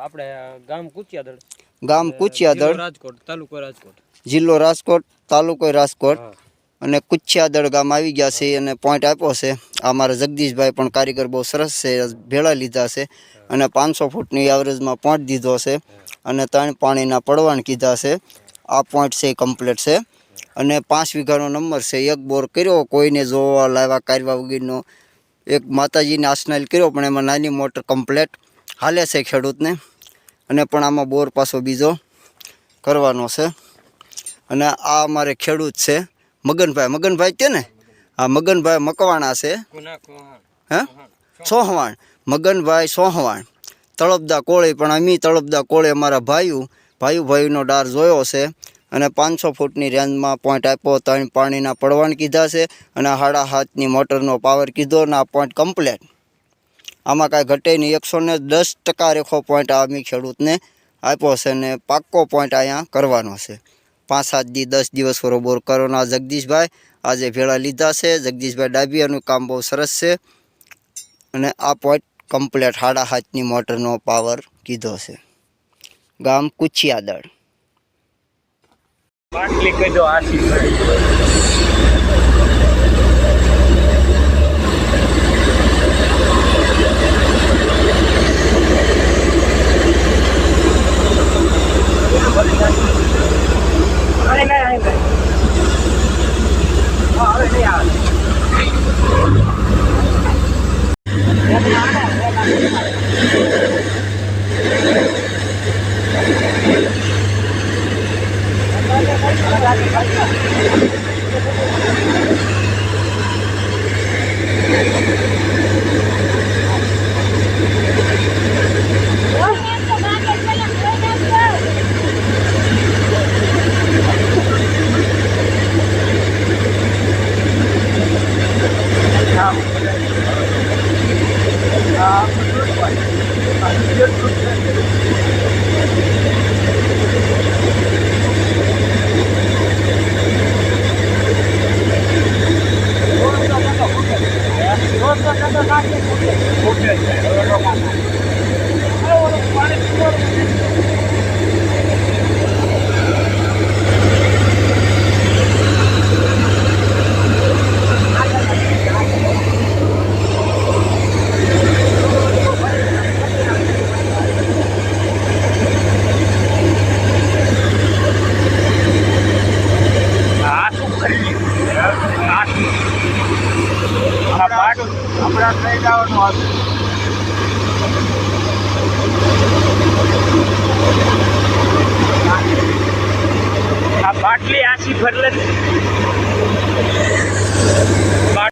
આપણે ગામ કુચિયાદળ. ગામ કુચિયાદળ. જિલ્લો રાજકોટ તાલુકો રાજકોટ. જિલ્લો રાજકોટ તાલુકો રાજકોટ. અને કુચિયાદળ ગામ આવી ગયા છે અને પોઈન્ટ આપ્યો છે. આ મારા જગદીશભાઈ પણ કારીગર બહુ સરસ છે ભેળા લીધા છે અને પાંચસો ફૂટની એવરેજમાં પોઈન્ટ દીધો છે અને ત્રણ પાણીના પડવાણ કીધા છે. આ પોઈન્ટ છે કમ્પ્લીટ છે. અને પાંચ વીઘાનો નંબર છે. એક બોર કર્યો કોઈને જોવા લાવ્યા કાઢવા વગેરેનો. એક માતાજીને આસનાલ કર્યો પણ એમાં નાની મોટર કમ્પ્લેટ હાલે છે ખેડૂતને. અને પણ આમાં બોર પાછો બીજો કરવાનો છે. અને આ અમારે ખેડૂત છે મગનભાઈ. મગનભાઈ કે ને? આ મગનભાઈ મકવાણા છે. હે? સોહવાણ. મગનભાઈ સોહવાણ. તળપદા કોળી, પણ અમી તળપદા કોળી અમારા ભાઈઓ ભાઈઓ ભાઈનો ડાર જોયો છે. અને પાંચસો ફૂટની રેન્જમાં પોઈન્ટ આપ્યો, ત્રણ પાણીના પડવાણ કીધા છે. અને સાડા હાથની મોટરનો પાવર કીધો અને આ પોઈન્ટ કમ્પ્લેટ આમાં કાંઈ ઘટે નહીં. એકસો ને દસ ટકા રેખો પોઈન્ટ આમી ખેડૂતને આપ્યો છે ને પાક્કો પોઈન્ટ અહીંયા કરવાનો છે. પાંચ, સાત દી, દસ દિવસ બરોબર કરોના જગદીશભાઈ આજે ભેળા લીધા છે. જગદીશભાઈ ડાબિયાનું કામ બહુ સરસ છે. અને આ પોઈન્ટ કમ્પ્લેટ હાડા હાથની મોટરનો પાવર કીધો છે. ગામ કુચિયાદળ બાટલી કહેજો આશી આ શું? આ બાટ હમણાં થઈ જવાનું હતું. આ બાટલી આછી ફરલે